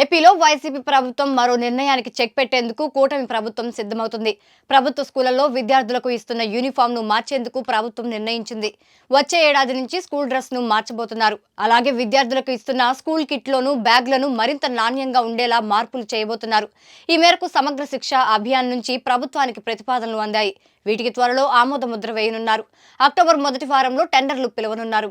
ఏపీలో వైసీపీ ప్రభుత్వం మరో నిర్ణయానికి చెక్ పెట్టేందుకు కూటమి ప్రభుత్వం సిద్ధమవుతుంది. ప్రభుత్వ స్కూళ్ళలో విద్యార్థులకు ఇస్తున్న యూనిఫామ్ను మార్చేందుకు ప్రభుత్వం నిర్ణయించింది. వచ్చే ఏడాది నుంచి స్కూల్ డ్రెస్ను మార్చబోతున్నారు. అలాగే విద్యార్థులకు ఇస్తున్న స్కూల్ కిట్లోను బ్యాగ్లను మరింత నాణ్యంగా ఉండేలా మార్పులు చేయబోతున్నారు. ఈ మేరకు సమగ్ర శిక్ష అభియాన్ నుంచి ప్రభుత్వానికి ప్రతిపాదనలు అందాయి. వీటికి త్వరలో ఆమోద ముద్ర వేయనున్నారు. అక్టోబర్ మొదటి వారంలో టెండర్లు పిలవనున్నారు.